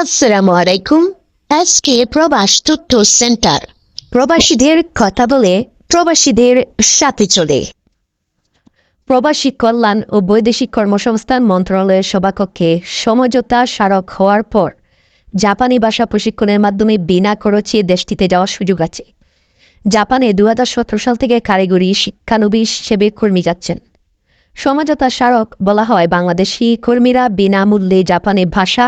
আসসালামু আলাইকুম। আজকে প্রবাস তথ্য সেন্টার। প্রবাসীদের কথা বলে প্রবাসীদের সাথে চলে। প্রবাসী কল্যাণ ও বৈদেশিক কর্মসংস্থান মন্ত্রণালয়ের সভাকক্ষে সমঝোতা স্মারক হওয়ার পর জাপানি ভাষা প্রশিক্ষণের মাধ্যমে বিনা খরচে দেশটিতে যাওয়ার সুযোগ আছে। জাপানে দু হাজার সতেরো সাল থেকে কারিগরি শিক্ষানবিশ হিসেবে কর্মী যাচ্ছেন। সমঝোতা স্মারক বলা হয় বাংলাদেশি কর্মীরা বিনামূল্যে জাপানে ভাষা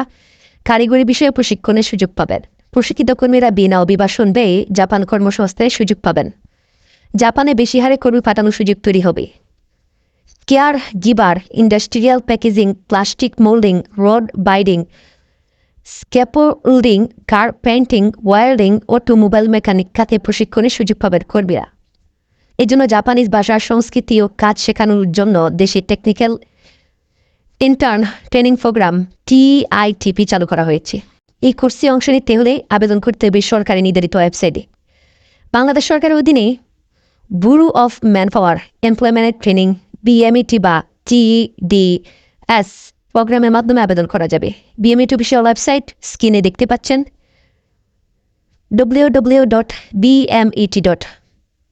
কারিগরি বিষয়ে প্রশিক্ষণের সুযোগ পাবেন। প্রশিক্ষিত কর্মীরা বিনা অভিবাসন ব্যয়ে জাপান কর্মসংস্থায় সুযোগ পাবেন। জাপানে বেশি হারে কর্মী পাঠানোর সুযোগ তৈরি হবে। Caregiver, industrial packaging, plastic moulding, rod binding, scaffolding, car painting welding automobile mechanic খাতে প্রশিক্ষণের সুযোগ পাবেন কর্মীরা। এজন্য জাপানিজ ভাষার সংস্কৃতি ও কাজ শেখানোর জন্য দেশে technical intern training programme TITP চালু করা হয়েছে। এই কোর্সে অংশ নিতে হলে আবেদন করতে হবে সরকারি নির্ধারিত ওয়েবসাইটে। বাংলাদেশ সরকারের অধীনে bureau of manpower employment training BMET বা টিডিএস প্রোগ্রামের মাধ্যমে আবেদন করা যাবে। বিএমইটি অফিসিয়াল ওয়েবসাইট স্ক্রিনে দেখতে পাচ্ছেন। W W dot BMET dot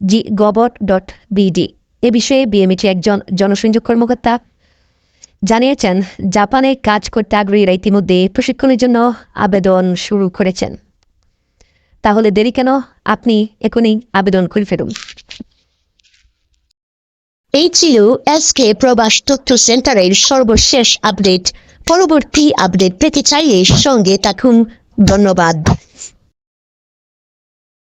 G gov dot BD এ বিষয়ে বিএমইটি একজন জনসংযোগ কর্মকর্তা জানিয়েছেন, জাপানে কাজ করতে আগ্রহীরা ইতিমধ্যে প্রশিক্ষণের জন্য আবেদন শুরু করেছেন। তাহলে দেরি কেন? আপনি এখনই আবেদন করে ফেলুন। এই ছিল এসকে প্রবাস তথ্য সেন্টারের সর্বশেষ আপডেট। পরবর্তী আপডেট পেতে চাইলে সঙ্গে থাকুন। ধন্যবাদ।